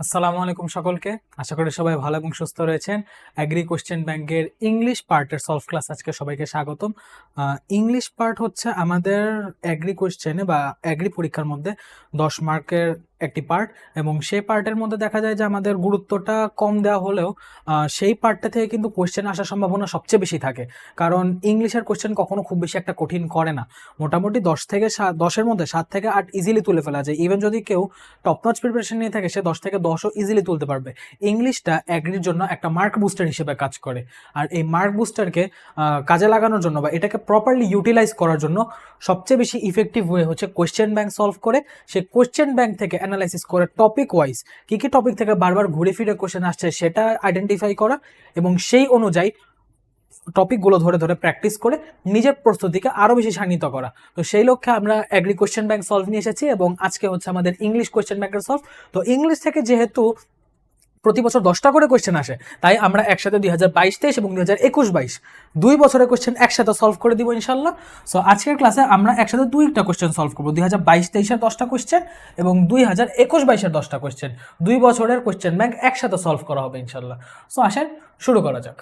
আসসালামু আলাইকুম সকলকে। আশা করি সবাই ভালো এবং সুস্থ রয়েছেন। অ্যাগ্রি কোশ্চেন ব্যাংকের ইংলিশ পার্টের সলভ ক্লাস আজকে সবাইকে স্বাগতম। ইংলিশ পার্ট হচ্ছে আমাদের অ্যাগ্রি কোশ্চেনে বা অ্যাগ্রি পরীক্ষার মধ্যে দশ মার্কের একটি পার্ট এবং সেই পার্টের মধ্যে দেখা যায় যে আমাদের গুরুত্বটা কম দেওয়া হলেও সেই পার্টটা থেকে কিন্তু কোশ্চেন আসার সম্ভাবনা সবচেয়ে বেশি থাকে। কারণ ইংলিশের কোশ্চেন কখনো খুব বেশি একটা কঠিন করে না। মোটামুটি দশ থেকে সাত দশের মধ্যে সাত থেকে আট ইজিলি তুলে ফেলা যায়। ইভেন যদি কেউ টপ নচ প্রিপারেশন নিয়ে থাকে, সে দশ থেকে দশও ইজিলি তুলতে পারবে। ইংলিশটা অ্যাগ্রির জন্য একটা মার্ক বুস্টার হিসেবে কাজ করে। আর এই মার্ক বুস্টারকে কাজে লাগানোর জন্য বা এটাকে প্রপারলি ইউটিলাইজ করার জন্য সবচেয়ে বেশি ইফেক্টিভ ওয়ে হচ্ছে কোয়েশ্চেন ব্যাংক সলভ করে। সে কোয়েশ্চেন ব্যাংক থেকে অ্যানালাইসিস করে টপিক ওয়াইজ কী কী টপিক থেকে বারবার ঘুরে ফিরে কোশ্চেন আসছে সেটা আইডেন্টিফাই করা এবং সেই অনুযায়ী টপিকগুলো ধরে ধরে প্র্যাকটিস করে নিজের প্রস্তুতিকে আরও বেশি সান্নিত করা। তো সেই লক্ষ্যে আমরা অ্যাগ্রি কোয়েশ্চেন ব্যাংক সলভ নিয়ে এসেছি এবং আজকে হচ্ছে আমাদের ইংলিশ কোয়েশ্চেন ব্যাংকের সলভ তো ইংলিশ থেকে যেহেতু প্রতি বছর দশটা করে কোয়েশ্চেন আসে। তাই আমরা একসাথে দুই হাজার বাইশ, তেইশ এবং দুই হাজার একুশ বাইশ। দুই বছরের কোয়েশ্চেন একসাথে সলভ করে দিব ইনশাল্লাহ। সো আজকের ক্লাসে আমরা একসাথে দুইটা কোয়েশ্চেন সলভ করব। দুই হাজার বাইশ, তেইশের দশটা কোয়েশ্চেন এবং দুই হাজার একুশ বাইশের দশটা কোয়েশ্চেন দুই বছরের কোয়েশ্চেন ব্যাংক একসাথে সলভ করা হবে ইনশাল্লাহ। সো আসেন শুরু করা যাক।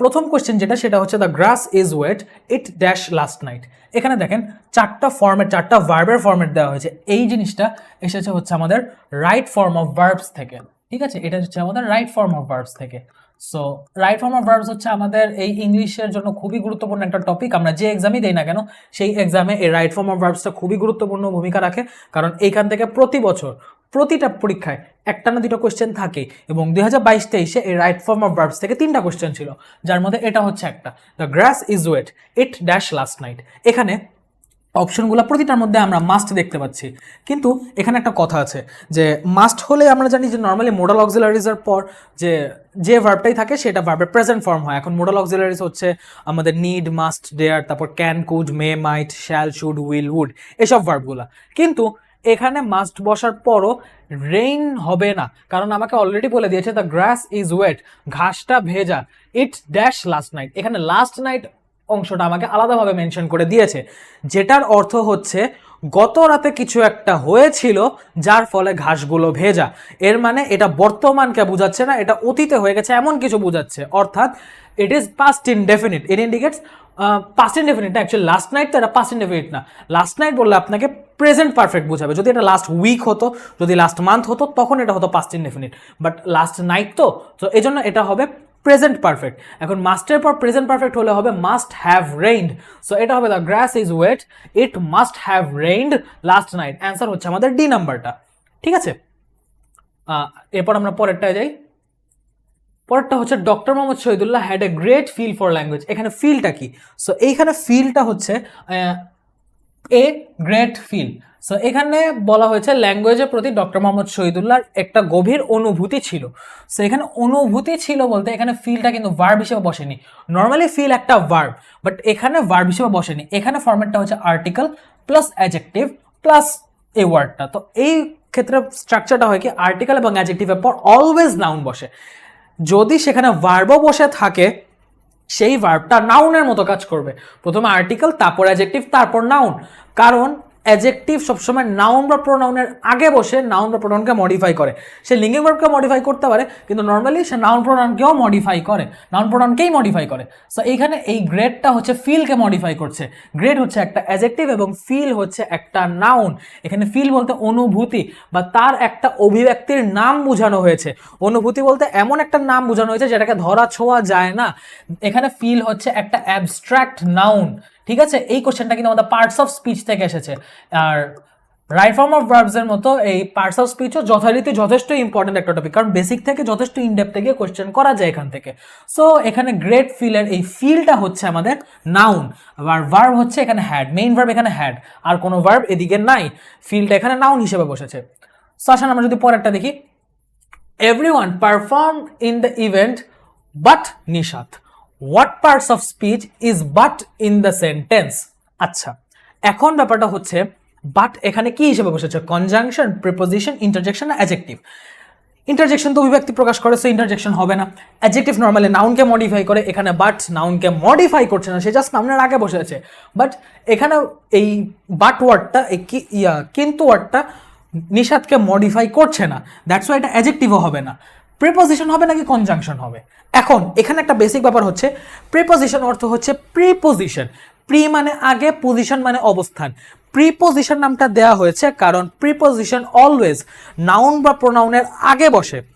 প্রথম কোয়েশ্চেন যেটা, সেটা হচ্ছে the grass is wet it dash last night এখানে দেখেন চারটা ফর্মেট চারটা ভার্বের ফর্মেট দেওয়া হয়েছে। এই জিনিসটা এসেছে হচ্ছে আমাদের রাইট ফর্ম অফ ভার্বস থেকে। ঠিক আছে? এটা হচ্ছে আমাদের রাইট ফর্ম অফ ভার্বস থেকে। So right form of verbs হচ্ছে আমাদের এই ইংলিশের জন্য খুবই গুরুত্বপূর্ণ একটা টপিক আমরা যে এক্সামই দেই না কেন, সেই এক্সামে এই রাইট ফর্ম অফ ভার্বসটা খুবই গুরুত্বপূর্ণ ভূমিকা রাখে। কারণ এইখান থেকে প্রতি বছর, প্রতিটা পরীক্ষায় একটা না দুটো কোয়েশ্চেন থাকে এবং দুই হাজার বাইশ তেইশে এই রাইট ফর্ম অফ ভার্বস থেকে তিনটা কোয়েশ্চেন ছিল। যার মধ্যে এটা হচ্ছে একটা the grass is wet it dash last night এখানে অপশনগুলো প্রতিটার মধ্যে আমরা মাস্ট দেখতে পাচ্ছি। কিন্তু এখানে একটা কথা আছে যে মাস্ট হলে আমরা জানি যে নর্মালি মোডাল অক্সিলারিজের পর যে যে ভার্বটাই থাকে সেটা ভার্বের প্রেজেন্ট ফর্ম হয়। এখন মোডাল অক্সিলারিজ হচ্ছে আমাদের নিড মাস্ট ডেয়ার তারপর can could may might shall should will would এসব ভার্বগুলা কিন্তু এখানে মাস্ট বসার পরও রেইন হবে না। কারণ আমাকে অলরেডি বলে দিয়েছে দ্য গ্রাস ইজ ওয়েট ঘাসটা ভেজা ইট ড্যাশ লাস্ট নাইট এখানে লাস্ট নাইট অংশটা আমাকে আলাদাভাবে মেনশন করে দিয়েছে। যেটার অর্থ হচ্ছে, গত রাতে কিছু একটা হয়েছিল, যার ফলে ঘাসগুলো ভেজা। এর মানে এটা বর্তমানকে বোঝাচ্ছে না, এটা অতীতে হয়ে গেছে, এমন কিছু বোঝাচ্ছে। অর্থাৎ it is past indefinite it indicates past indefinite actually last night তো এটা পাস্ট ইনডেফিনিট না। লাস্ট নাইট বললে আপনাকে প্রেজেন্ট পারফেক্ট বোঝাবে। যদি এটা লাস্ট উইক হতো, যদি লাস্ট মান্থ হতো, তখন এটা হতো past indefinite but last night তো তো এই জন্য এটা হবে প্রেজেন্ট পারফেক্ট এখন মাস্টের পর প্রেজেন্ট পারফেক্ট হলে হবে মাস্ট হ্যাভ রেইনড সো এটা হবে the grass is wet it must have rained last night answer হচ্ছে আমাদের ডি নাম্বারটা ঠিক আছে? এরপর আমরা পরেরটায় যাই। পরেরটা হচ্ছে doctor Mohammad Shahidullah had a great feel for language এখানে ফিলটা কি? সো এইখানে ফিলটা হচ্ছে এ গ্রেট ফিল সো এখানে বলা হয়েছে ল্যাঙ্গুয়েজের প্রতি ডক্টর মোহাম্মদ শহীদুল্লাহর একটা গভীর অনুভূতি ছিল। সো এখানে অনুভূতি ছিল বলতে এখানে ফিলটা কিন্তু ভার্ব হিসেবে বসেনি। নর্মালি ফিল একটা ভার্ব বাট এখানে ভার্ব হিসেবে বসেনি। এখানে ফরম্যাটটা হচ্ছে আর্টিকেল প্লাস অ্যাজেক্টিভ প্লাস এই ওয়ার্ডটা তো এই ক্ষেত্রে স্ট্রাকচারটা হয় কি আর্টিকেল এবং অ্যাজেক্টিভের পর অলওয়েজ নাউন বসে। যদি সেখানে ভার্বও বসে থাকে, সেই ভার্বটা নাউনের মতো কাজ করবে। প্রথমে আর্টিকেল তারপর অ্যাজেক্টিভ তারপর নাউন কারণ অ্যাজেক্টিভ সবসময় নাউন বা প্রোনাউনের আগে বসে নাউন বা প্রোনাউনকে মডিফাই করে। সে লিঙ্গিং ভার্বকে মডিফাই করতে পারে, কিন্তু নর্মালি সে নাউন প্রোনাউনকেও মডিফাই করে। নাউন প্রোনাউনকেই মডিফাই করে। সো এইখানে এই গ্রেডটা হচ্ছে ফিলকে মডিফাই করছে। গ্রেড হচ্ছে একটা অ্যাজেক্টিভ এবং ফিল হচ্ছে একটা নাউন এখানে ফিল বলতে অনুভূতি বা তার একটা অভিব্যক্তির নাম বোঝানো হয়েছে। অনুভূতি বলতে এমন একটা নাম বোঝানো হয়েছে যেটাকে ধরা ছোঁয়া যায় না। এখানে ফিল হচ্ছে একটা অ্যাবস্ট্রাক্ট নাউন ঠিক আছে? এই কোশ্চেনটা কিন্তু আমাদের পার্টস অফ স্পিচ থেকে এসেছে। আর রাইট ফর্ম অফ ভার্বসের মতো এই পার্টস অফ স্পিচও যথারীতি যথেষ্ট ইম্পর্টেন্ট একটা টপিক কারণ বেসিক থেকে যথেষ্ট ইনডেপ থেকে কোশ্চেন করা যায় এখান থেকে। সো এখানে গ্রেট ফিলের এই ফিলটা হচ্ছে আমাদের নাউন আর ভার্ব হচ্ছে এখানে হ্যাড মেইন ভার্ব এখানে হ্যাড আর কোনো ভার্ব এদিকে নাই। ফিলটা এখানে নাউন হিসেবে বসেছে। সো আসেন আমরা যদি পরেরটা দেখি। Everyone performed in the event but nishat what parts of speech is but in the sentence? আচ্ছা এখন ব্যাপারটা হচ্ছে বাট এখানে কি হিসেবে বসেছে? Conjunction preposition interjection adjective interjection তো অভিব্যক্তি প্রকাশ করে সো ইন্টারজেকশন হবে না। অ্যাডজেক্টিভ নর্মালি নাউনকে মডিফাই করে, এখানে বাট নাউনকে মডিফাই করছে না, সে জাস্ট নাউনের আগে বসে আছে। বাট এখানে এই বাট ওয়ার্ডটা এই ইয়া, কিন্তু ওয়ার্ডটা নিষাদকে মডিফাই করছে না। দ্যাটস ওয়াই এটা অ্যাজেক্টিভও হবে না। প্রিপোজিশন হবে নাকি কনজাংশন হবে? এখন, এখানে একটা বেসিক ব্যাপার হচ্ছে প্রিপোজিশন অর্থ হচ্ছে প্রিপোজিশন প্রি মানে আগে পজিশন মানে অবস্থান। প্রিপোজিশন নামটা দেওয়া হয়েছে কারণ প্রিপোজিশন অলওয়েজ নাউন বা প্রোনাউনের আগে বসে।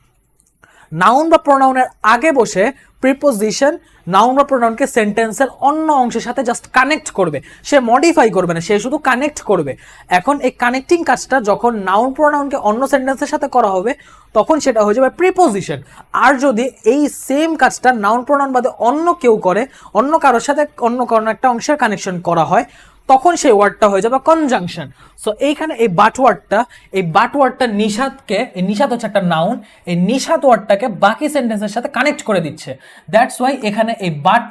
নাউন বা প্রোনাউনের আগে বসে প্রিপোজিশন নাউন বা প্রোনাউনকে সেন্টেন্সের অন্য অংশের সাথে জাস্ট কানেক্ট করবে। সে মডিফাই করবে না, সে শুধু কানেক্ট করবে। এখন এই কানেক্টিং কাজটা যখন নাউন প্রোনাউনকে অন্য সেন্টেন্সের সাথে করা হবে, তখন সেটা হয়ে যাবে প্রিপোজিশন আর যদি এই সেম কাজটা নাউন প্রোনাউন বাদে অন্য কেউ করে, অন্য কারোর সাথে অন্য কোনো একটা অংশের কানেকশন করা হয় তখন সেই ওয়ার্ডটা হয়ে যাবে কনজাংশন সো এইখানে এই বাট ওয়ার্ডটা এই বাট ওয়ার্ডটা নিষাদকে, এই নিষাদ হচ্ছে একটা নাউন এই নিষাদ ওয়ার্ডটাকে বাকি সেন্টেন্সের সাথে কানেক্ট করে দিচ্ছে। দ্যাটস ওয়াই এখানে এই বাট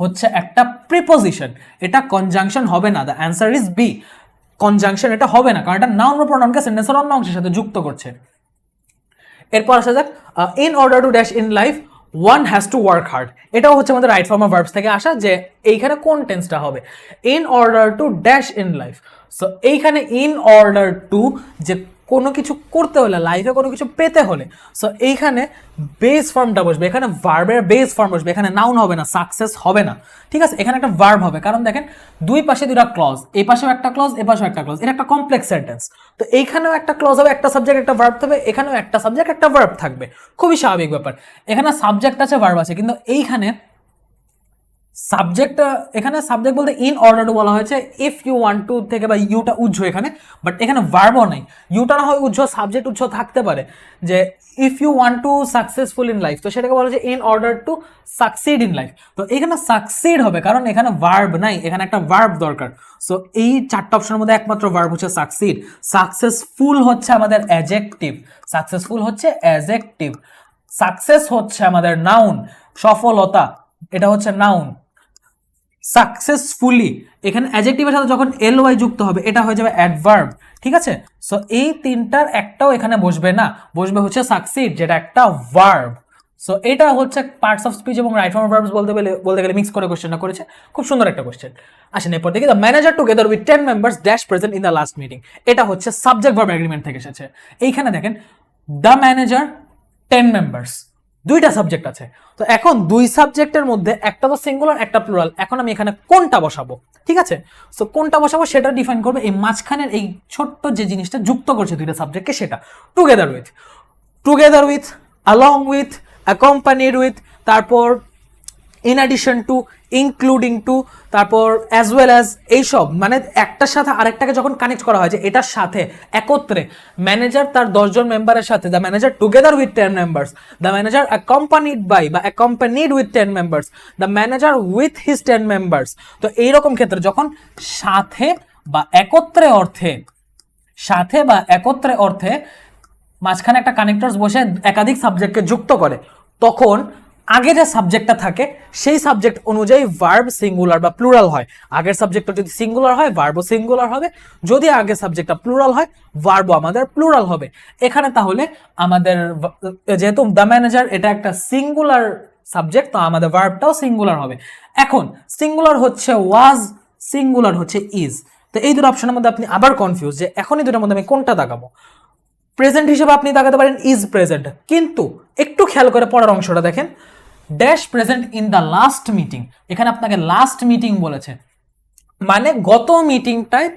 হচ্ছে একটা প্রিপোজিশন এটা কনজাংশন হবে না। The answer is B conjunction এটা হবে না, কারণ এটা নাউন বা প্রোনাউনকে সেন্টেন্সের অন্য অংশের সাথে যুক্ত করছে। এরপর আসা যাক in order to dash in life one has to work hard এটাও হচ্ছে আমাদের রাইট ফর্ম অফ ভার্বস থেকে আসা যে এইখানে কোন টেন্সটা হবে? In order to dash in life so এইখানে ইন অর্ডার টু যে কোনো কিছু করতে হলে লাইফে কোনো কিছু পেতে হলে সো এইখানে বেস ফর্মটা বসবে, এখানে ভার্বের বেস ফর্ম বসবে, এখানে নাউন হবে না সাকসেস হবে না, ঠিক আছে? এখানে একটা ভার্ব হবে, কারণ দেখেন, দুই পাশে দুটা ক্লজ এই পাশেও একটা ক্লজ এ পাশেও একটা ক্লজ এটা একটা কমপ্লেক্স সেন্টেন্স তো এইখানেও একটা ক্লজ হবে, একটা সাবজেক্ট একটা ভার্ব থাকবে, এখানেও একটা সাবজেক্ট একটা ভার্ব থাকবে, খুবই স্বাভাবিক ব্যাপার, এখানে সাবজেক্ট আছে ভার্ব আছে, কিন্তু এইখানে সাবজেক্ট এখানে সাবজেক্ট বলতে ইন অর্ডার বলা হয়েছে ইফ ইউ ওয়ান টু থেকে বা ইউটা উজ্জ্ব এখানে বাট এখানে ভার্বও নেই। ইউটা না হয় উজ্জ্ব সাবজেক্ট উজ্জ্ব থাকতে পারে, যে if you want to successful in life তো সেটাকে বলা হচ্ছে in order to succeed in life তো এখানে সাকসিড হবে, কারণ এখানে ভার্ব নাই, এখানে একটা ভার্ব দরকার। সো এই চারটা অপশনের মধ্যে একমাত্র ভার্ব হচ্ছে সাকসিড সাকসেসফুল হচ্ছে আমাদের অ্যাজেক্টিভ সাকসেসফুল হচ্ছে অ্যাজেক্টিভ সাকসেস হচ্ছে আমাদের নাউন সফলতা, এটা হচ্ছে নাউন সাকসেসফুলি এখানে অ্যাজেক্টিভের সাথে যখন এল ওয়াই যুক্ত হবে, এটা হয়ে যাবে অ্যাডভার্ব ঠিক আছে? সো এই তিনটার একটাও এখানে বসবে না, বসবে হচ্ছে সাকসিড যেটা একটা ভার্ব সো এটা হচ্ছে পার্টস অফ স্পিচ এবং রাইট ফর্ম ভার্বস বলতে গেলে বলতে গেলে মিক্স করে কোশ্চেনটা করেছে, খুব সুন্দর একটা কোশ্চেন আসেন, এরপর দেখি the manager together with ten members dash present in the last meeting এটা হচ্ছে সাবজেক্ট ভার্ব এগ্রিমেন্ট থেকে এসেছে। এইখানে দেখেন দ্য ম্যানেজার টেন মেম্বার্স দুইটা সাবজেক্ট আছে। তো এখন দুই সাবজেক্টের মধ্যে একটা তো সিঙ্গুলার একটা প্লুরাল এখন আমি এখানে কোনটা বসাবো? ঠিক আছে? সো কোনটা বসাবো সেটা ডিফাইন করবে এই মাঝখানের এই ছোট্ট যে জিনিসটা যুক্ত করছে দুইটা সাবজেক্টকে সেটা। Together with together with along with accompanied with তারপর in addition to including to তারপর অ্যাজ ওয়েল অ্যাজ এইসব। মানে একটার সাথে আরেকটাকে যখন কানেক্ট করা হয় যে এটার সাথে, একত্রে ম্যানেজার তার দশজন মেম্বারের সাথে the manager together with ten members the manager accompanied by বা accompanied with ten members the manager with his ten members তো এইরকম ক্ষেত্রে যখন সাথে বা একত্রে অর্থে, সাথে বা একত্রে অর্থে মাঝখানে একটা কানেক্টরস বসে একাধিক সাবজেক্টকে যুক্ত করে, তখন আগে যে সাবজেক্টটা থাকে, সেই সাবজেক্ট অনুযায়ী ভার্ব সিঙ্গুলার বা প্লুরাল হয়। আগের সাবজেক্টটা যদি সিঙ্গুলার হয় ভার্বও সিঙ্গুলার হবে। যদি আগের সাবজেক্টটা প্লুরাল হয় ভার্বও আমাদের প্লুরাল হবে। এখানে তাহলে আমাদের যেহেতু দ্য ম্যানেজার এটা একটা সিঙ্গুলার সাবজেক্ট তো আমাদের ভার্বটাও সিঙ্গুলার হবে। এখন সিঙ্গুলার হচ্ছে ওয়াজ সিঙ্গুলার হচ্ছে ইজ তো এই দুটো অপশনের মধ্যে আপনি আবার কনফিউজ যে এখন এই দুটোর মধ্যে আমি কোনটা দাগাবো? প্রেজেন্ট হিসেবে আপনি তাকাতে পারেন ইজ প্রেজেন্ট কিন্তু একটু খেয়াল করে পড়ার অংশটা দেখেন। Dash present in the last meeting এখানে আপনাকে লাস্ট মিটিং বলেছে। মানে গত মিটিংটায়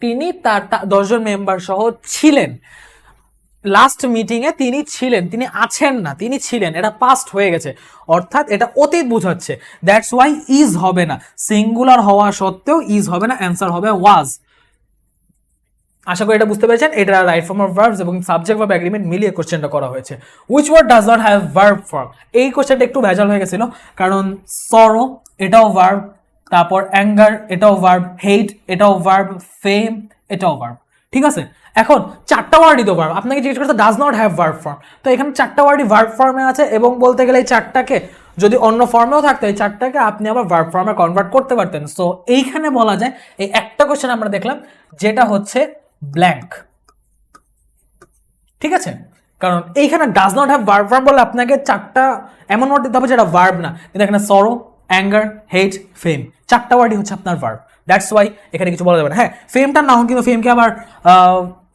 তিনি তার দশজন মেম্বার সহ ছিলেন। লাস্ট মিটিংয়ে তিনি ছিলেন, তিনি আছেন না, তিনি ছিলেন, এটা পাস্ট হয়ে গেছে। অর্থাৎ এটা অতীত বোঝাচ্ছে। দ্যাটস ওয়াই ইজ হবে না। সিঙ্গুলার হওয়া সত্ত্বেও ইজ হবে না অ্যান্সার হবে ওয়াজ আশা করি এটা বুঝতে পেরেছেন, এটা রাইট ফর্ম অফ ভার্বস এবং সাবজেক্ট ভার্ব এগ্রিমেন্ট মিলিয়ে কোশ্চেনটা করা হয়েছে। Which word does not have verb form এই কোশ্চেনটা একটু ভেজাল হয়ে গেছিল, কারণ সরো এটাও ভার্ব তারপর অ্যাঙ্গার এটাও ভার্ব হেট এটাও ভার্ব ফেম এটাও ভার্ব ঠিক আছে? এখন চারটা ওয়ার্ডই তো ভার্ব আপনাকে জিজ্ঞেস করতে does not have verb form তো এখানে চারটা ওয়ার্ডই ভার্ব ফর্মে আছে এবং বলতে গেলে এই চারটাকে যদি অন্য ফর্মেও থাকতো, এই চারটাকে আপনি আবার ভার্ব ফর্মে কনভার্ট করতে পারতেন। সো এইখানে বলা যায়, এই একটা কোশ্চেন আমরা দেখলাম, যেটা হচ্ছে ব্ল্যাঙ্ক ঠিক আছে? কারণ এইখানে does not have verb form বলে আপনাকে চারটা এমন ওয়ার্ড দিতে হবে যেটা ভার্ব না। কিন্তু এখানে সরো অ্যাঙ্গার হেট ফেম চারটা ওয়ার্ডই হচ্ছে আপনার ভার্ব দ্যাটস ওয়াই এখানে কিছু বলা যাবে না। হ্যাঁ ফেমটা না হোক কিন্তু ফেমকে আবার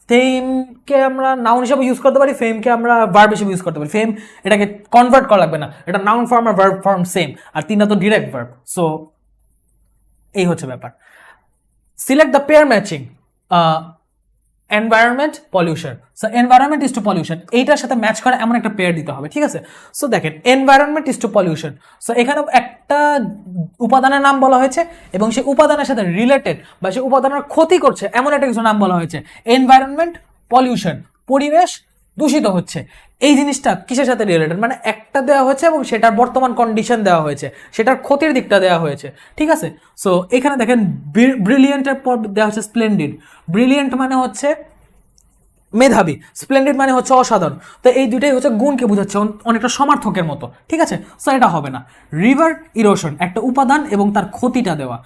ফেমকে আমরা নাউন হিসাবে ইউজ করতে পারি ফেমকে আমরা ভার্ব হিসেবে ইউজ করতে পারি। ফেম এটাকে কনভার্ট করা লাগবে না। এটা নাউন ফর্ম আর ভার্ব ফর্ম সেম আর তিনটা তো ডিরেক্ট ভার্ব সো এই হচ্ছে ব্যাপার। Select the pair matching environment pollution so environment is to pollution এইটার সাথে ম্যাচ করা এমন একটা পেয়ার দিতে হবে, ঠিক আছে? সো দেখেন environment is to pollution so এখানে একটা উপাদানের নাম বলা হয়েছে এবং সেই উপাদানের সাথে রিলেটেড বা সেই উপাদানের ক্ষতি করছে এমন একটা কিছু নাম বলা হয়েছে। এনভায়রনমেন্ট পলিউশন পরিবেশ দূষিত হচ্ছে। এই জিনিসটা কিসের সাথে রিলেটেড মানে একটা দেওয়া হয়েছে এবং সেটার বর্তমান কন্ডিশন দেওয়া হয়েছে। সেটার ক্ষতির দিকটা দেওয়া হয়েছে। ঠিক আছে? সো এখানে দেখেন ব্রিলিয়েন্টের পর দেওয়া হচ্ছে স্প্লেন্ডিড ব্রিলিয়েন্ট মানে হচ্ছে মেধাবী। স্প্লেন্ডিড মানে হচ্ছে অসাধারণ। তো এই দুইটাই হচ্ছে গুণকে বোঝাচ্ছে অনেকটা সমার্থকের মতো। ঠিক আছে? সো এটা হবে না। রিভার ইরোশন একটা উপাদান এবং তার ক্ষতিটা দেওয়া।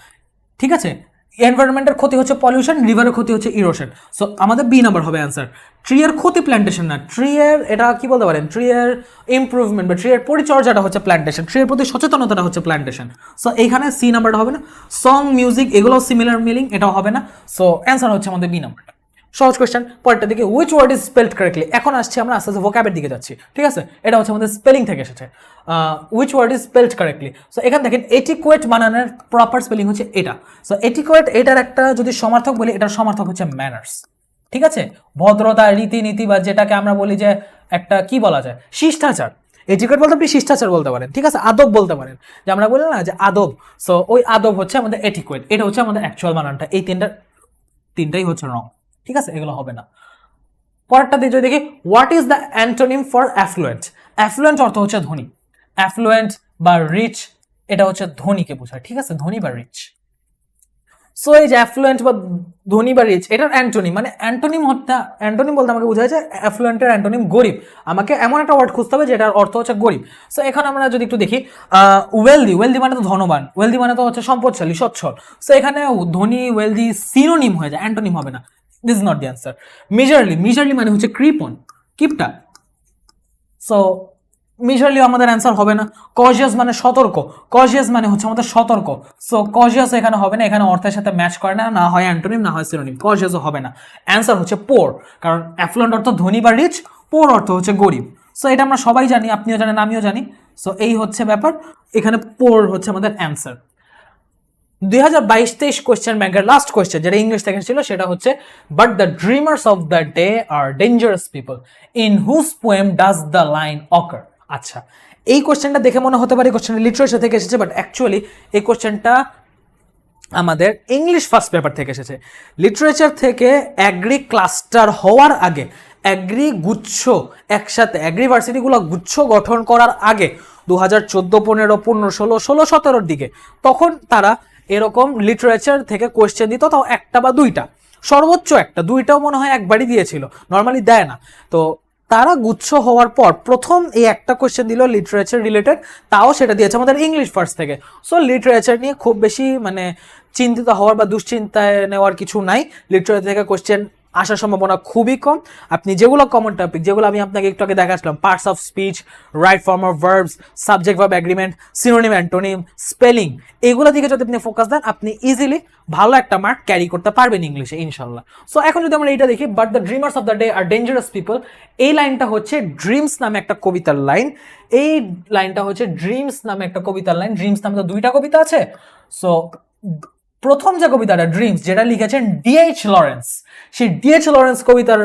ঠিক আছে? এনভায়রনমেন্টের ক্ষতি হচ্ছে পলিউশন রিভারের ক্ষতি হচ্ছে ইরোশন সো আমাদের বি নাম্বার হবে অ্যান্সার ট্রিয়ের ক্ষতি প্ল্যান্টেশন না ট্রিয়ের এটা কি বলতে পারেন? ট্রিয়ের ইমপ্রুভমেন্ট বা ট্রিয়ের পরিচর্যাটা হচ্ছে প্ল্যান্টেশন ট্রিয়ের প্রতি সচেতনতাটা হচ্ছে প্ল্যান্টেশন সো এইখানে সি নাম্বারটা হবে না সং মিউজিক এগুলো সিমিলার মিলিং এটাও হবে না। সো অ্যান্সার হচ্ছে আমাদের বি নাম্বারটা সহজ কোয়েশ্চেন পরেরটা দিকে which word is spelled correctly এখন আসছে আমরা আস্তে আস্তে ভোকাবের দিকে যাচ্ছি, ঠিক আছে? এটা হচ্ছে আমাদের স্পেলিং থেকে এসেছে। Which word is spelled correctly so এখানে দেখেন এটিকুয়েট বানানোর প্রপার স্পেলিং হচ্ছে এটা। সো এটিকুয়েট এটার একটা যদি সমার্থক বলি, এটার সমার্থক হচ্ছে ম্যানার্স ঠিক আছে? ভদ্রতা, রীতিনীতি বা যেটাকে আমরা বলি যে একটা, কি বলা যায়? শিষ্টাচার। এটিকেট বলতে আপনি শিষ্টাচার বলতে পারেন, ঠিক আছে? আদব বলতে পারেন। যে আমরা বলি না যে আদব। সো ওই আদব হচ্ছে আমাদের এটিকুয়েট এটা হচ্ছে আমাদের অ্যাকচুয়াল বানানটা। এই তিনটা, তিনটাই হচ্ছে রং ঠিক আছে? এগুলো হবে না। পরেরটা দিয়ে যদি দেখি what is the antonym for affluent affluent অর্থ হচ্ছে ধনী। অ্যাফ্লুয়েন্ট বা রিচ এটা হচ্ছে ধনীকে বোঝায়, ঠিক আছে? ধনী বা রিচ সো এই যে অ্যাফ্লুয়েন্ট বা ধনী বা রিচ এটার অ্যান্টোনিম মানে অ্যান্টোনিম হত্যা অ্যান্টোনিম বলতে আমাকে বোঝায় যে অ্যাফ্লুয়েন্টের অ্যান্টোনিম গরিব। আমাকে এমন একটা ওয়ার্ড খুঁজতে হবে যেটার অর্থ হচ্ছে গরিব। সো এখানে আমরা যদি একটু দেখি ওয়েলদি ওয়েলদি মানে তো ধনবান ওয়েলদি মানে তো হচ্ছে সম্পদশালী, সচ্ছল। সো এখানে ধনী ওয়েলদি সিনোনিম হয়ে যায় অ্যান্টোনিম হবে না। This not the answer miserly miserly মানে হচ্ছে ক্রিপন কিপটা। সো মেজারলি আমাদের অ্যান্সার হবে না। কজিয়াস মানে সতর্ক। কজিয়াস মানে হচ্ছে আমাদের সতর্ক। সো কজিয়াস এখানে হবে না, এখানে অর্থের সাথে ম্যাচ করে না না হয় অ্যান্টোনিম না হয় সিনোনিম কজিয়াসও হবে না। অ্যান্সার হচ্ছে পোর কারণ অ্যাফ্লুয়েন্ট অর্থ ধনী বা রিচ পোর অর্থ হচ্ছে গরিব। সো এটা আমরা সবাই জানি, আপনিও জানেন, আমিও জানি। সো এই হচ্ছে ব্যাপার। এখানে পোর হচ্ছে আমাদের অ্যান্সার দুই হাজার বাইশ তেইশ কোয়েশ্চেন ব্যাংকের লাস্ট কোয়েশ্চেন যেটা ইংলিশ থেকে ছিল সেটা হচ্ছে but the dreamers of the day are dangerous people in whose poem does the line occur আচ্ছা এই কোশ্চেনটা দেখে মনে হতে পারে কোয়েশ্চেনটা লিটারেচার থেকে এসেছে বাট অ্যাকচুয়ালি এই কোশ্চেনটা আমাদের ইংলিশ ফার্স্ট পেপার থেকে এসেছে। লিটারেচার থেকে অ্যাগ্রি ক্লাস্টার হওয়ার আগে অ্যাগ্রি গুচ্ছ একসাথে অ্যাগ্রি ভার্সিটিগুলো গুচ্ছ গঠন করার আগে দু হাজার চোদ্দ, পনেরো পনেরো, ষোলো ষোলো, সতেরোর দিকে, তখন তারা এরকম লিটারেচার থেকে কোয়েশ্চেন দিত, তাও একটা বা দুইটা। সর্বোচ্চ একটা, দুইটাও মনে হয় একবারই দিয়েছিল নর্মালি দেয় না। তো তারা গুচ্ছ হওয়ার পর প্রথম এই একটা কোয়েশ্চেন দিল লিটারেচার রিলেটেড তাও সেটা দিয়েছে আমাদের ইংলিশ ফার্স্ট থেকে। সো লিটারেচার নিয়ে খুব বেশি মানে চিন্তিত হওয়ার বা দুশ্চিন্তায় নেওয়ার কিছু নাই। লিটারেচার থেকে কোয়েশ্চেন আসার সম্ভাবনা খুবই কম। আপনি যেগুলো কমন টপিক যেগুলো আমি আপনাকে একটু আগে দেখাচ্ছিলাম parts of speech right form of verbs subject verb agreement synonym antonym spelling এগুলো দিকে যদি আপনি ফোকাস দেন, আপনি ইজিলি ভালো একটা মার্ক ক্যারি করতে পারবেন ইংলিশে ইনশাল্লাহ সো এখন যদি আমরা এটা দেখি but the dreamers of the day are dangerous people এই লাইনটা হচ্ছে ড্রিমস নামে একটা কবিতার লাইন। এই লাইনটা হচ্ছে ড্রিমস নামে একটা কবিতার লাইন। ড্রিমস নামে তো দুইটা কবিতা আছে। সো প্রথম যে কবিতাটা ড্রিমস যেটা লিখেছেন ডিএইচ লরেন্স সেই ডিএইচ লরেন্স কবিতার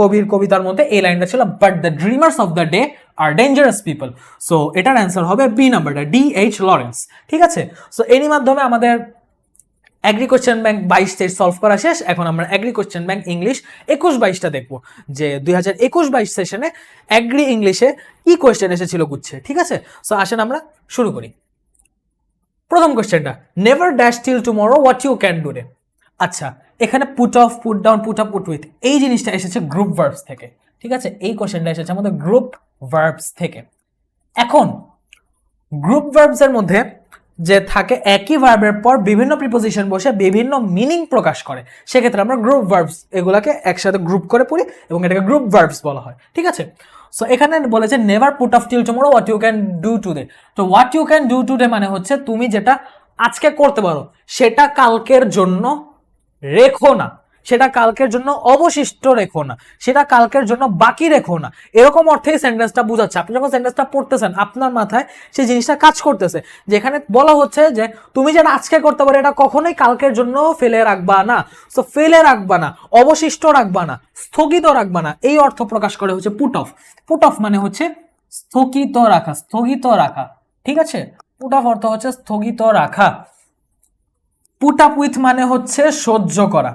কবির, কবিতার মধ্যে এই লাইনটা ছিল but the dreamers of the day are dangerous people so এটার অ্যান্সার হবে বি নাম্বারটা ডিএইচ লরেন্স ঠিক আছে? সো এরই মাধ্যমে আমাদের অ্যাগ্রি কোশ্চেন ব্যাংক বাইশ তেইশ সলভ করা শেষ, এখন আমরা অ্যাগ্রি কোশ্চেন ব্যাংক ইংলিশ একুশ বাইশটা দেখব, যে দুই হাজার একুশ বাইশ সেশনে অ্যাগ্রি ইংলিশে কি কোয়েশ্চেন এসেছিল গুচ্ছে, ঠিক আছে? সো আসেন আমরা শুরু করি। প্রথম কোয়েশ্চেনটা never dash till tomorrow what you can do day আচ্ছা এখানে put off put down put up put with এই জিনিসটা এসেছে গ্রুপ ভার্বস থেকে, ঠিক আছে? এই কোয়েশ্চেনটা এসেছে আমাদের গ্রুপ ভার্বস থেকে। এখন গ্রুপ ভার্বসের মধ্যে যে থাকে একই ভার্বের পর বিভিন্ন প্রিপোজিশন বসে বিভিন্ন মিনিং প্রকাশ করে, সেক্ষেত্রে আমরা গ্রুপ ভার্বস এগুলাকে একসাথে গ্রুপ করে পড়ি এবং এটাকে গ্রুপ ভার্বস বলা হয়, ঠিক আছে? সো এখানে বলেছে never put off till tomorrow what you can do today তো what you can do today মানে হচ্ছে, তুমি যেটা আজকে করতে পারো, সেটা কালকের জন্য রেখো না। সেটা কালকের জন্য অবশিষ্ট রেখো না, সেটা কালকের জন্য বাকি রেখো না। এরকম অর্থেই সেন্টেন্সটা বোঝাচ্ছে। আপনি যখন সেন্টেন্সটা পড়তেছেন, আপনার মাথায় সেই জিনিসটা কাজ করতেছে। যেখানে বলা হচ্ছে যে, তুমি যেটা আজকে করতে পারো, এটা কখনোই কালকের জন্য ফেলে রাখবা না। সো ফেলে রাখবা না, অবশিষ্ট রাখবা না, স্থগিত রাখবা না। এই অর্থ প্রকাশ করে হচ্ছে পুট অফ পুট অফ মানে হচ্ছে স্থগিত রাখা স্থগিত রাখা। ঠিক আছে? পুট অফ অর্থ হচ্ছে স্থগিত রাখা। পুট আপ উইথ মানে হচ্ছে সহ্য করা।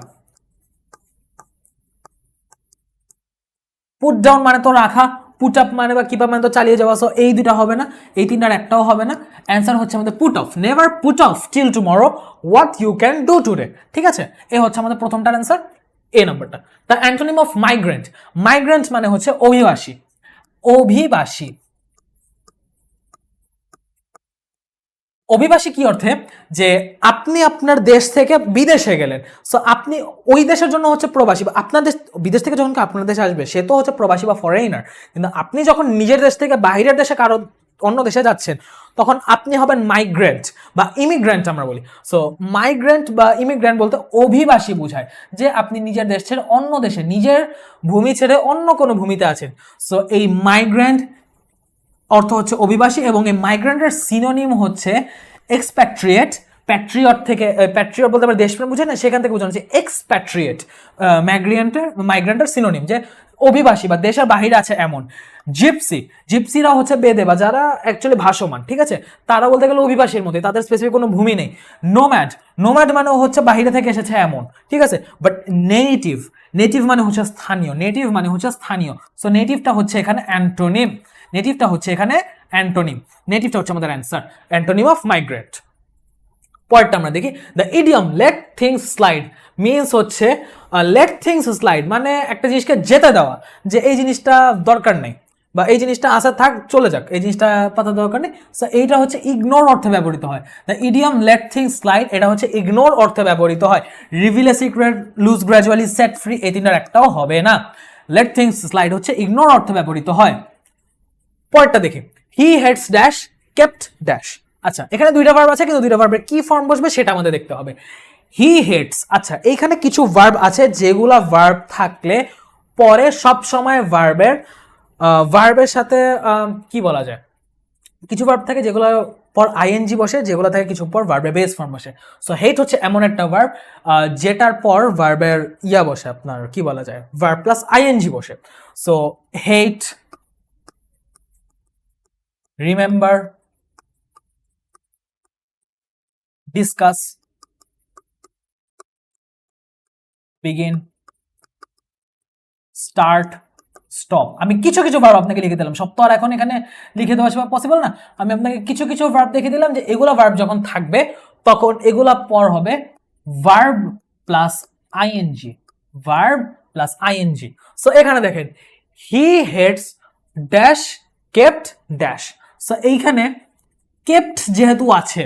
পুট ডাউন মানে তো রাখা পুট আপ মানে বা কিপার মানে তো চালিয়ে যাওয়া সো এই দুটা হবে না, এই তিনটার একটাও হবে না। অ্যান্সার হচ্ছে আমাদের put off never put off till tomorrow what you can do today ঠিক আছে? এ হচ্ছে আমাদের প্রথমটার অ্যান্সার এ নম্বরটা। The antonym of migrant migrant মানে হচ্ছে অভিবাসী অভিবাসী। অভিবাসী কি অর্থে? যে আপনি আপনার দেশ থেকে বিদেশে গেলেন। সো আপনি ওই দেশের জন্য হচ্ছে প্রবাসী বা আপনার দেশ, বিদেশ থেকে যখন আপনার দেশে আসবে, সে তো হচ্ছে প্রবাসী বা ফরেইনার কিন্তু আপনি যখন নিজের দেশ থেকে বাইরের দেশে কারও অন্য দেশে যাচ্ছেন, তখন আপনি হবেন মাইগ্রেন্ট বা ইমিগ্রেন্ট আমরা বলি। সো মাইগ্রেন্ট বা ইমিগ্রেন্ট বলতে অভিবাসী বোঝায় যে আপনি নিজের দেশ ছেড়ে অন্য দেশে, নিজের ভূমি ছেড়ে অন্য কোনো ভূমিতে আছেন। সো এই মাইগ্রেন্ট অর্থ হচ্ছে অভিবাসী এবং এই মাইগ্রেন্টের সিনোনিম হচ্ছে এক্সপ্যাট্রিয়েট প্যাট্রিয়ট থেকে প্যাট্রিয়ট বলতে আমরা দেশপ্রেম বুঝে না, সেখান থেকে বোঝানো হচ্ছে এক্সপ্যাট্রিয়েট ম্যাগ্রিয়েন্টের মাইগ্রেন্টের সিনোনিম যে অভিবাসী বা দেশের বাহিরে আছে এমন। জিপসি জিপসিরা হচ্ছে বেদে বা যারা অ্যাকচুয়ালি ভাসমান, ঠিক আছে? তারা বলতে গেলে অভিবাসীর মধ্যে তাদের স্পেসিফিক কোনো ভূমি নেই। নোম্যাড নোম্যাড মানে হচ্ছে বাহিরে থেকে এসেছে এমন, ঠিক আছে? বাট নেটিভ নেটিভ মানে হচ্ছে স্থানীয় নেটিভ মানে হচ্ছে স্থানীয়। সো নেটিভটা হচ্ছে এখানে অ্যান্টোনিম নেটিভটা হচ্ছে এখানে অ্যান্টোনিম। নেটিভটা হচ্ছে আমাদের অ্যান্সার অ্যান্টোনিম অফ মাইগ্রেট পরেরটা আমরা দেখি the idiom let things slide means হচ্ছে লেট থিংস স্লাইড মানে একটা জিনিসকে যেতে দেওয়া, যে এই জিনিসটা দরকার নেই, বা এই জিনিসটা আসা থাক, চলে যাক, এই জিনিসটা পাতা দরকার নেই সো এইটা হচ্ছে ইগনোর অর্থে ব্যবহৃত হয়। The idiom let things slide এটা হচ্ছে ইগনোর অর্থে ব্যবহৃত হয়। Reveal a secret loose gradually set free এই তিনটার একটাও হবে না। লেট থিংস স্লাইড হচ্ছে ইগনোর অর্থে ব্যবহৃত হয়। পরেরটা দেখি। He heads dash kept dash আচ্ছা এখানে দুইটা ভার্ব আছে, কিন্তু দুইটা ভার্বের কি ফর্ম বসবে সেটা আমাদের দেখতে হবে। হি হেডস আচ্ছা এইখানে কিছু ভার্ব আছে যেগুলা ভার্ব থাকলে পরে সব সময় ভার্বের ভার্বের সাথে কি বলা যায়? কিছু ভার্ব থাকে যেগুলো পর আইএনজি বসে, যেগুলো থাকে কিছু পর ভার্বের বেস ফর্ম বসে। সো হেট হচ্ছে এমন একটা ভার্ব যেটার পর ভার্বের ইয়া বসে আপনার, কি বলা যায়? Verb plus I N G বসে। So hate remember, discuss, begin, start stop আমি কিছু কিছু ভার্ব আপনাকে লিখে দিলাম। সব তো আর এখন এখানে লিখে দেওয়া সেবা পসিবল না। আমি আপনাকে কিছু কিছু ভার্ব দেখে দিলাম যে এগুলো ভার্ব যখন থাকবে, তখন এগুলা পর হবে verb plus ING verb plus ING so এখানে দেখেন he hates dash kept dash so এইখানে কেপ্ট যেহেতু আছে,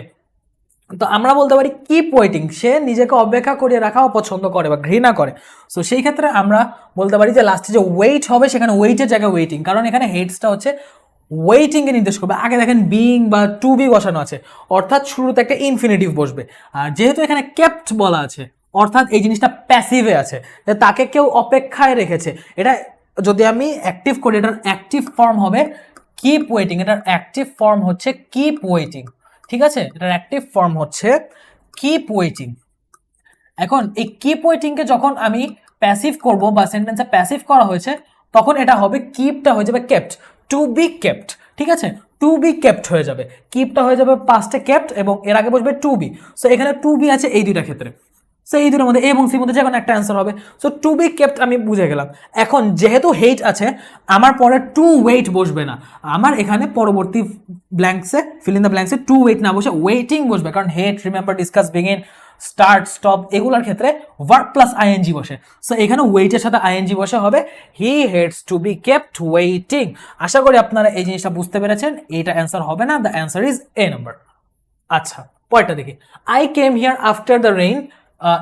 তো আমরা বলতে পারি কিপ ওয়েটিং সে নিজেকে অপেক্ষা করিয়ে রাখা অপছন্দ করে বা ঘৃণা করে। সো সেই ক্ষেত্রে আমরা বলতে পারি যে লাস্টে যে ওয়েট হবে, সেখানে ওয়েটের জায়গায় ওয়েটিং কারণ এখানে হেডসটা হচ্ছে ওয়েটিংকে নির্দেশ করবে। আগে দেখেন বিং বা টু বি বসানো আছে, অর্থাৎ শুরুতে একটা ইনফিনিটিভ বসবে। আর যেহেতু এখানে কেপ্ট বলা আছে, অর্থাৎ এই জিনিসটা প্যাসিভে আছে তাকে কেউ অপেক্ষায় রেখেছে। এটা যদি আমি অ্যাক্টিভ করি, এটার অ্যাক্টিভ ফর্ম হবে কিপ ওয়েটিং এটার অ্যাক্টিভ ফর্ম হচ্ছে কিপ ওয়েটিং ঠিক আছে? এটার অ্যাক্টিভ ফর্ম হচ্ছে কিপ ওয়েটিং এখন এই কিপ ওয়েটিংকে যখন আমি প্যাসিভ করব বা সেন্টেন্সে প্যাসিভ করা হয়েছে, তখন এটা হবে কিপটা হয়ে যাবে কেপ্ট টু বি কেপ্ট ঠিক আছে? টু বি কেপ্ট হয়ে যাবে। কিপটা হয়ে যাবে পাস্টে কেপ্ট এবং এর আগে বসবে টু বি সো এখানে টু বি আছে এই দুইটা ক্ষেত্রে। সো এই দুটোর মধ্যে এ এবং সির মধ্যে যে কোনো একটা অ্যান্সার হবে। সো টু বি কেপ্ট আমি বুঝে গেলাম। এখন যেহেতু হেইট আছে, আমার পরে টু ওয়েট বসবে না। আমার এখানে পরবর্তী ব্ল্যাঙ্কসে ফিল ইন দ্য ব্ল্যাঙ্কসে টু ওয়েট না বসে ওয়েটিং বসবে। কারণ hate remember discuss begin start stop এগুলোর ক্ষেত্রে ওয়ার্ক প্লাস আইএনজি বসে। সো এখানে ওয়েটের সাথে আইএনজি বসে হবে। He hates to be kept waiting আশা করি আপনারা এই জিনিসটা বুঝতে পেরেছেন। এইটা অ্যান্সার হবে না। The answer is A number আচ্ছা পরেরটা দেখি। I came here after the rain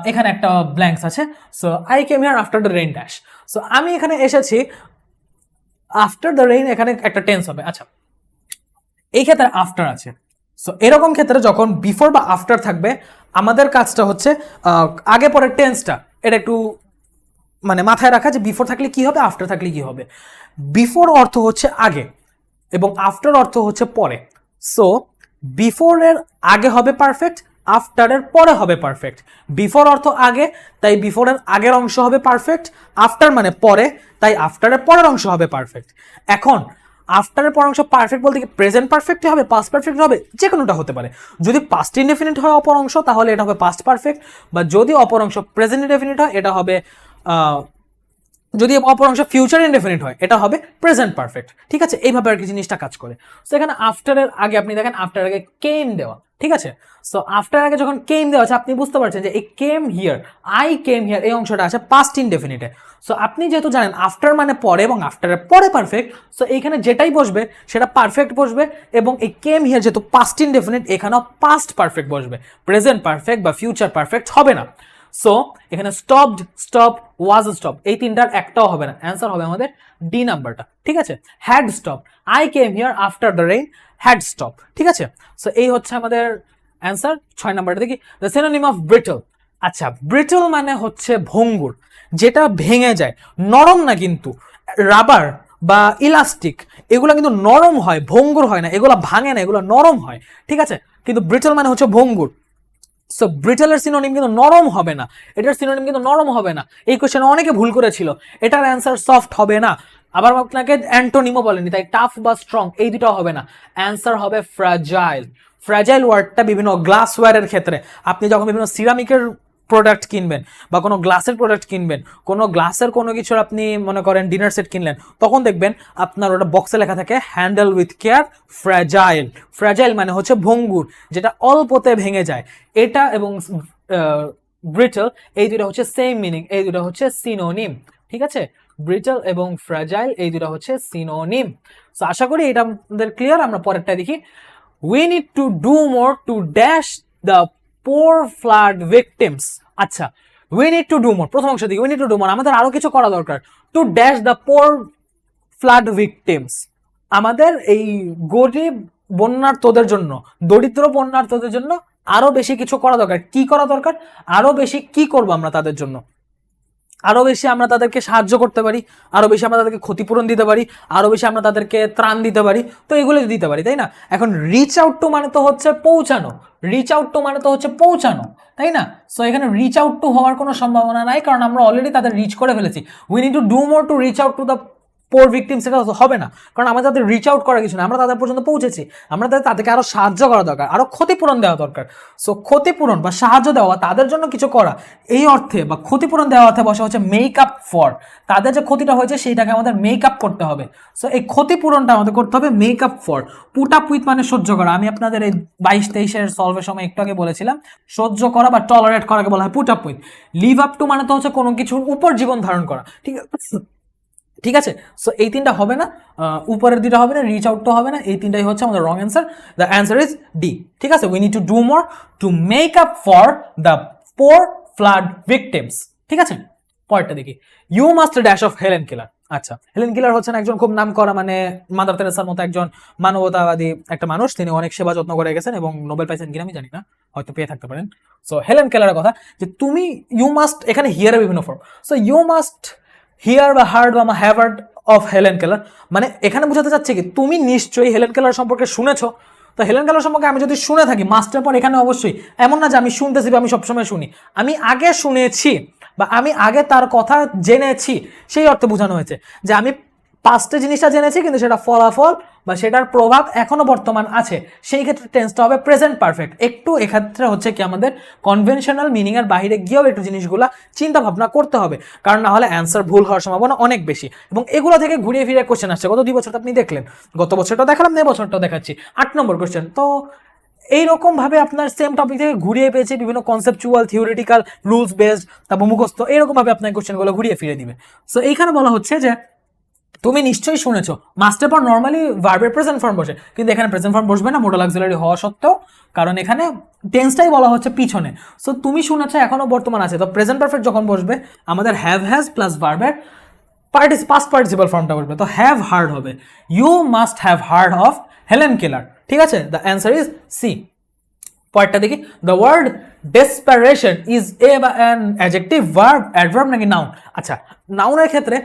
এখানে একটা ব্ল্যাঙ্কস আছে। So I came here after the rain dash so আমি এখানে এসেছি আফটার দ্য রেইন এখানে একটা টেন্স হবে। আচ্ছা এই ক্ষেত্রে আফটার আছে। সো এরকম ক্ষেত্রে যখন বিফোর বা আফটার থাকবে, আমাদের কাজটা হচ্ছে আগে পরের টেন্সটা এটা একটু মানে মাথায় রাখা যে বিফোর থাকলে কি হবে আফটার থাকলে কি হবে। বিফোর অর্থ হচ্ছে আগে এবং আফটার অর্থ হচ্ছে পরে। সো বিফোরের আগে হবে পারফেক্ট আফটারের পরে হবে পারফেক্ট বিফোর অর্থ আগে, তাই বিফোরের আগের অংশ হবে পারফেক্ট আফটার মানে পরে, তাই আফটারের পরের অংশ হবে পারফেক্ট এখন আফটারের পর অংশ পারফেক্ট বলতে কি প্রেজেন্ট পারফেক্ট হবে পাস্ট পারফেক্ট হবে? যে কোনোটা হতে পারে। যদি পাস্ট ইনডেফিনিট হয় অপর অংশ, তাহলে এটা হবে পাস্ট পারফেক্ট বা যদি অপর অংশ প্রেজেন্ট ইনডেফিনিট হয়, এটা হবে যদি অপর অংশ ফিউচার ইনডেফিনিট হয়, এটা হবে প্রেজেন্ট পারফেক্ট ঠিক আছে? এইভাবে আর কি জিনিসটা কাজ করে। সো এখানে আফটারের আগে আপনি দেখেন আফটার আগে কেম দেওয়া, ঠিক আছে? সো আফটার আগে যখন কেম দেওয়া আছে, আপনি বুঝতে পারছেন যে, এই came here I came here এই অংশটা আছে পাস্ট ইনডেফিনিটে সো আপনি যেহেতু জানেন আফটার মানে পরে এবং আফটারের পরে পারফেক্ট সো এইখানে যেটাই বসবে, সেটা পারফেক্ট বসবে এবং এই কেম হিয়ার যেহেতু পাস্ট ইনডেফিনিট এখানেও পাস্ট পারফেক্ট বসবে। প্রেজেন্ট পারফেক্ট বা ফিউচার পারফেক্ট হবে না। সো এখানে স্টপড স্টপ ওয়াজ স্টপ এই তিনটার একটাও হবে না। অ্যান্সার হবে আমাদের ডি নাম্বারটা। ঠিক আছে? Had stop I came here after the rain had stop ঠিক আছে? সো এই হচ্ছে আমাদের অ্যান্সার ছয় নাম্বারটা। দেখি দ্য সিনোনিম অফ ব্রিটল আচ্ছা ব্রিটল মানে হচ্ছে ভঙ্গুর, যেটা ভেঙে যায়। নরম না কিন্তু। রাবার বা ইলাস্টিক এগুলো কিন্তু নরম হয়, ভঙ্গুর হয় না। এগুলো ভাঙে না, এগুলো নরম হয়। ঠিক আছে? কিন্তু ব্রিটল মানে হচ্ছে ভঙ্গুর। সো ব্রিটেলের সিনোনিম কিন্তু নরম হবে না। এটার সিনোনিম কিন্তু নরম হবে না। এই কোশ্চেন অনেকে ভুল করেছিল। এটার অ্যান্সার সফট হবে না। আবার আপনাকে অ্যান্টোনিমও বলেনি, তাই টাফ বা স্ট্রং এই দুটো হবে না। অ্যান্সার হবে ফ্রাজাইল ফ্রাজাইল ওয়ার্ডটা বিভিন্ন গ্লাসওয়্যারের ক্ষেত্রে। আপনি যখন বিভিন্ন সিরামিকের প্রোডাক্ট কিনবেন বা কোনো গ্লাসের প্রোডাক্ট কিনবেন, কোনো গ্লাসের কোনো কিছুর আপনি মনে করেন ডিনার সেট কিনলেন, তখন দেখবেন আপনার ওটা বক্সে লেখা থাকে handle with care fragile fragile মানে হচ্ছে ভঙ্গুর, যেটা অল্পতে ভেঙে যায়। এটা এবং ব্রিটল এই দুটো হচ্ছে সেম মিনিং এই দুটো হচ্ছে সিনোনিম ঠিক আছে? ব্রিটল এবং ফ্র্যাজাইল এই দুটো হচ্ছে সিনোনিম সো আশা করি এটা আমাদের ক্লিয়ার আমরা পরেরটা দেখি। We need to do more to dash the poor flood victims আচ্ছা we need to do more প্রথম অংশ দিকে we need to do more আমাদের আরও কিছু করা দরকার। To dash the poor flood victims আমাদের এই গরিব বন্যার্থদের জন্য, দরিদ্র বন্যার্থদের জন্য আরও বেশি কিছু করা দরকার। কি করা দরকার? আরও বেশি কি করব আমরা তাদের জন্য? আরও বেশি আমরা তাদেরকে সাহায্য করতে পারি আরও বেশি আমরা তাদেরকে ক্ষতিপূরণ দিতে পারি আরও বেশি আমরা তাদেরকে ত্রাণ দিতে পারি, তো এগুলো দিতে পারি, তাই না? এখন রিচ আউট টু মানে তো হচ্ছে পৌঁছানো রিচ আউট টু মানে তো হচ্ছে পৌঁছানো, তাই না? সো এখানে রিচ আউট টু হওয়ার কোনো সম্ভাবনা নাই, কারণ আমরা অলরেডি তাদের রিচ করে ফেলেছি। We need to do more to reach out to the poor victim সেটা হবে না। কারণ আমাদের তাদের রিচ আউট করার কিছু না, আমরা তাদের পর্যন্ত পৌঁছেছি। আমরা তাদের, তাদেরকে আরও সাহায্য করা দরকার আরও ক্ষতিপূরণ দেওয়া দরকার। সো ক্ষতিপূরণ বা সাহায্য দেওয়া, তাদের জন্য কিছু করা, এই অর্থে বা ক্ষতিপূরণ দেওয়া অর্থে বসে হচ্ছে মেক আপ ফর তাদের যে ক্ষতিটা হয়েছে, সেইটাকে আমাদের মেক আপ করতে হবে। সো এই ক্ষতিপূরণটা আমাদের করতে হবে make up for put with মানে সহ্য করা। আমি আপনাদের এই বাইশ তেইশের সলভের সময় একটু আগে বলেছিলাম, সহ্য করা বা টলারেট করাকে বলা হয় put with. Live up to মানে তো হচ্ছে কোনো কিছুর উপর জীবন ধারণ করা। ঠিক আছে? ঠিক আছে? সো এই তিনটা হবে না উপরের দুটো হবে না রিচ আউটটা হবে না, এই তিনটাই হচ্ছে আমাদের wrong answer the answer is D ঠিক আছে? We need to do more to make up for the poor flood victims ঠিক আছে? পরেরটা দেখি। You must dash of Helen Keller আচ্ছা হেলেন কিলার হচ্ছেন একজন খুব নাম করা মানে মাদার তেরেসার মতো একজন মানবতাবাদী একটা মানুষ। তিনি অনেক সেবা যত্ন করে গেছেন এবং নোবেল পাইছেন কিনা আমি জানি না, হয়তো পেয়ে থাকতে পারেন। সো হেলেন কেলারের কথা যে তুমি ইউ মাস্ট এখানে হিয়ারের বিভিন্ন form so you must hear বা হার্ড বা মা হ্যাভার্ড অফ হেলেন কেলার মানে এখানে বোঝাতে চাচ্ছে কি, তুমি নিশ্চয়ই হেলেন কেলার সম্পর্কে শুনেছো। তো হেলেন কেলার সম্পর্কে আমি যদি শুনে থাকি, মাস্টার পর এখানে অবশ্যই, এমন না যে আমি শুনতেছি বা আমি সবসময় শুনি। আমি আগে শুনেছি বা আমি আগে তার কথা জেনেছি, সেই অর্থে বোঝানো হয়েছে যে আমি পাঁচটা জিনিসটা জেনেছি কিন্তু সেটা ফলাফল বা সেটার প্রভাব এখনও বর্তমান আছে। সেই ক্ষেত্রে টেন্সটা হবে প্রেজেন্ট পারফেক্ট একটু এক্ষেত্রে হচ্ছে কি আমাদের কনভেনশনাল মিনিং এর বাইরে গিয়েও একটু জিনিসগুলা চিন্তা ভাবনা করতে হবে। কারণ না হলে অ্যান্সার ভুল হওয়ার সম্ভাবনা অনেক বেশি। এবং এগুলো থেকে ঘুরিয়ে ফিরে কোশ্চেন আসছে। গত দুই বছর তো আপনি দেখলেন, গত বছরটা দেখালাম না বছরটাও দেখাচ্ছি। আট নম্বর কোশ্চেন তো এইরকম ভাবে আপনার সেম টপিক থেকে ঘুরিয়ে পেয়েছে বিভিন্ন কনসেপচুয়াল থিওরিটিক্যাল রুলস বেসড তারপর মুখস্থ। এরকম ভাবে আপনার কোশ্চেনগুলো ঘুরিয়ে ফিরে দিবে। সো এইখানে বলা হচ্ছে যে তুমি নিশ্চয়ই শুনেছো। মাস্টার পর নর্মালি ভার্বের প্রেজেন্ট ফর্ম বসে। কিন্তু এখানে প্রেজেন্ট ফর্ম বসবে না মোডাল অক্সিলারি হওয়া সত্ত্বেও। কারণ এখানে টেন্সটাই বলা হচ্ছে পিছনে। সো তুমি শুনেছো, এখনও বর্তমান আছে। তো প্রেজেন্ট পারফেক্ট যখন বসবে, আমাদের হ্যাভ হ্যাজ প্লাস ভার্বের পার্টিস পাস্ট পার্টিসিপাল ফর্মটা বসবে। তো হ্যাভ হার্ড হবে। You must have heard of Helen Keller ঠিক আছে? দ্য অ্যান্সার ইজ সি পয়েন্টটা দেখি। The word desperation is a বা অ্যান অ্যাজেক্টিভ ভার্ব অ্যাডভার্ব নাকি নাউন আচ্ছা নাউনের ক্ষেত্রে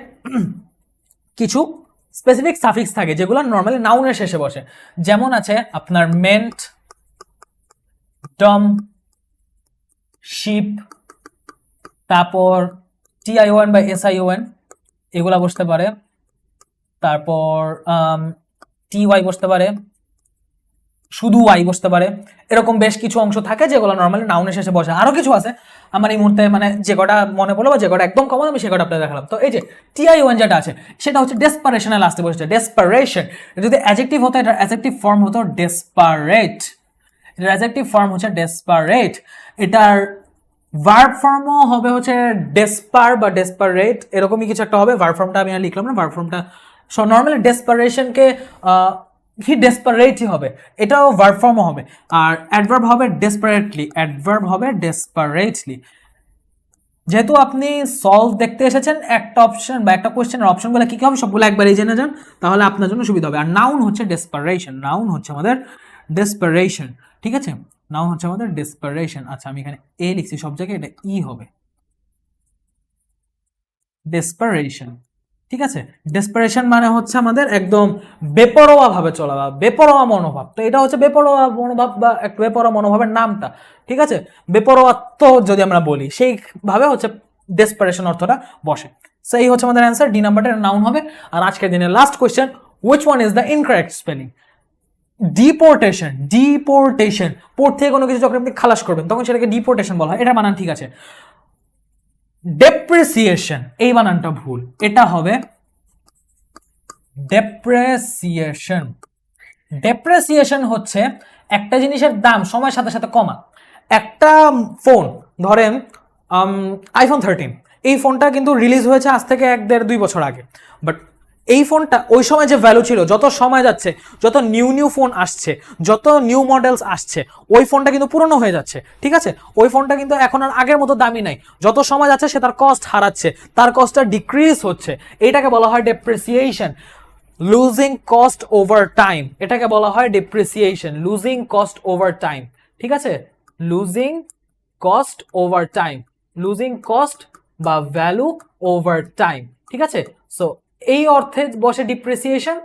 কিছু স্পেসিফিক সাফিক্স থাকে, যেগুলো নর্মালি নাউনের শেষে বসে। যেমন আছে আপনার মেন্ট ডম শিপ তারপর টিআইওএন বা এসআইওএন এগুলা বসতে পারে। তারপর টি ওয়াই বসতে পারে। শুধু ওয়াই বসতে পারে। এরকম বেশ কিছু অংশ থাকে যেগুলো নর্মালি নাউনের শেষে বসে। আরও কিছু আছে। আমার এই মুহূর্তে মানে যে কটা মনে পড়ল বা যে কটা একদম কমন আমি সে কটা আপনাদের দেখালাম। তো এই যে টিআই ওয়ান যেটা আছে, সেটা হচ্ছে ডেসপারেশনের লাস্টে বসেছে। ডেসপারেশন যদি অ্যাজেক্টিভ হতো এটা অ্যাজেক্টিভ ফর্ম হতো ডেসপারেট এটার অ্যাজেক্টিভ ফর্ম হচ্ছে ডেসপারেট এটার ভার্ব ফর্মও হবে হচ্ছে ডেসপার বা ডেসপারেট এরকমই কিছু একটা হবে। ভার্ব ফর্মটা আমি আর লিখলাম না। ভার্ব ফর্মটা সো নর্মালি ডেসপারেশনকে হি ডেসপারেটই হবে। এটাও ভার্ব ফর্মও হবে। আর অ্যাডভার্ব হবে ডেসপারেটলি অ্যাডভার্ব হবে ডেসপারেটলি যেহেতু আপনি সলভ দেখতে এসেছেন, একটা অপশন বা একটা কোয়েশ্চেনের অপশনগুলো কি কি হবে সবগুলো একবারই জেনে যান, তাহলে আপনার জন্য সুবিধা হবে। আর নাউন হচ্ছে ডেসপারেশন নাউন হচ্ছে আমাদের ডেসপারেশন ঠিক আছে? নাউন হচ্ছে আমাদের ডেসপারেশন আচ্ছা আমি এখানে এ লিখছি, সব জায়গায় এটা ই হবে। ডেসপারেশন ঠিক আছে? ডেসপারেশন মানে হচ্ছে আমাদের একদম বেপরোয়া ভাবে চলা বা বেপরোয়া মনোভাব। তো এটা হচ্ছে বেপরোয়া মনোভাব বা এক বেপরোয়া মনোভাবের নামটা। ঠিক আছে? বেপরোয়াত্ব যদি আমরা বলি, সেইভাবে হচ্ছে ডেসপারেশন অর্থটা বসে। সো এই হচ্ছে আমাদের অ্যান্সার ডি নাম্বারটা নাউন হবে। আর আজকের দিনের last question which one is the incorrect spelling deportation deportation port থেকে কোনো কিছু যখন আপনি খালাস করবেন, তখন সেটাকে ডিপোর্টেশন বলা হয়। এটা বানান ঠিক আছে। ডেপ্রিসিয়েশন এই বানানটা ভুল। এটা হবে ডেপ্রেসিয়েশন ডেপ্রেসিয়েশন হচ্ছে একটা জিনিসের দাম সময়ের সাথে সাথে কমা। একটা ফোন ধরেন আইফোন থার্টিন এই ফোনটা কিন্তু রিলিজ হয়েছে আজ থেকে এক, দেড়, দুই বছর আগে। বাট এই ফোনটা ওই সময় যে ভ্যালু ছিল, যত সময় যাচ্ছে, যত নিউ নিউ ফোন আসছে, যত নিউ মডেলস আসছে, ওই ফোনটা কিন্তু পুরনো হয়ে যাচ্ছে, ঠিক আছে? ওই ফোনটা কিন্তু এখন আর আগের মতো দামি নাই। যত সময় যাচ্ছে, সে তার কস্ট হারাচ্ছে, তার কস্টটা ডিক্রিজ হচ্ছে। এটাকে বলা হয় depreciation losing cost over time এটাকে বলা হয় depreciation losing cost over time ঠিক আছে? Losing cost over time losing cost বা ভ্যালু ওভার টাইম ঠিক আছে? সো এই অর্থে বসে ডিপ্রেসিয়েশন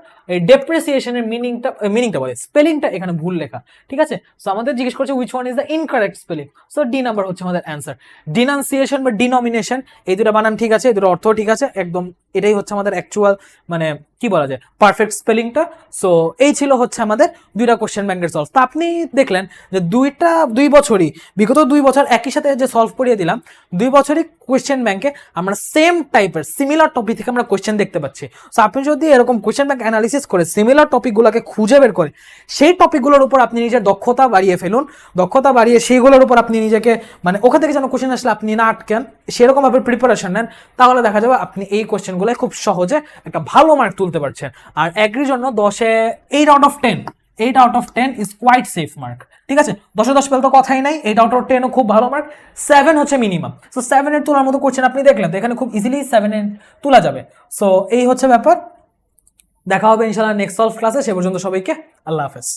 ডেপ্রেসিয়েশনের মিনিংটা মিনিংটা বলে স্পেলিংটা এখানে ভুল লেখা, ঠিক আছে? সো আমাদের জিজ্ঞেস করছে which one is the incorrect spelling so D number হচ্ছে আমাদের অ্যান্সার ডিনান্সিয়েশন বা ডিনমিনেশন এই দুটো বানান ঠিক আছে, এই দুটো অর্থ ঠিক আছে, একদম এটাই হচ্ছে আমাদের অ্যাকচুয়াল মানে কি বলা যায় পারফেক্ট স্পেলিংটা সো এই ছিল হচ্ছে আমাদের দুইটা কোশ্চেন ব্যাংকের সলভ তো আপনি দেখলেন যে দুইটা, দুই বছরই, বিগত দুই বছর একই সাথে যে সলভ করিয়ে দিলাম, দুই বছরই কোয়েশ্চেন ব্যাংকে আমরা সেম টাইপের সিমিলার টপিক থেকে আমরা কোয়েশ্চেন দেখতে পাচ্ছি। সো আপনি যদি এরকম কোয়েশ্চেন ব্যাংক অ্যানালিসিস করে সিমিলার টপিকগুলোকে খুঁজে বের করে, সেই টপিকগুলোর উপর আপনি নিজের দক্ষতা বাড়িয়ে ফেলুন। দক্ষতা বাড়িয়ে সেইগুলোর উপর আপনি নিজেকে মানে ওখান থেকে যেন কোশ্চেন আসলে আপনি না আটকেন সেরকমভাবে প্রিপারেশন নেন, তাহলে দেখা যাবে আপনি এই কোশ্চেনগুলো খুব সহজে একটা ভালো মার্ক তুলতে পারছেন। আর অ্যাগ্রির জন্য দশে eight out of ten eight out of ten is quite safe mark ঠিক আছে? দশে দশ পেল তো কথাই নাই এইট আউট অফ টেনও খুব ভালো মার্ক সেভেন হচ্ছে মিনিমাম সো সেভেনের তোলার মতো কোশ্চেন আপনি দেখলেন, তো এখানে খুব ইজিলি সেভেনে তোলা যাবে। সো এই হচ্ছে ব্যাপার। দেখা হবে ইনশাল্লাহ নেক্সট সলভ ক্লাসে সে পর্যন্ত সবাইকে আল্লাহ হাফেজ।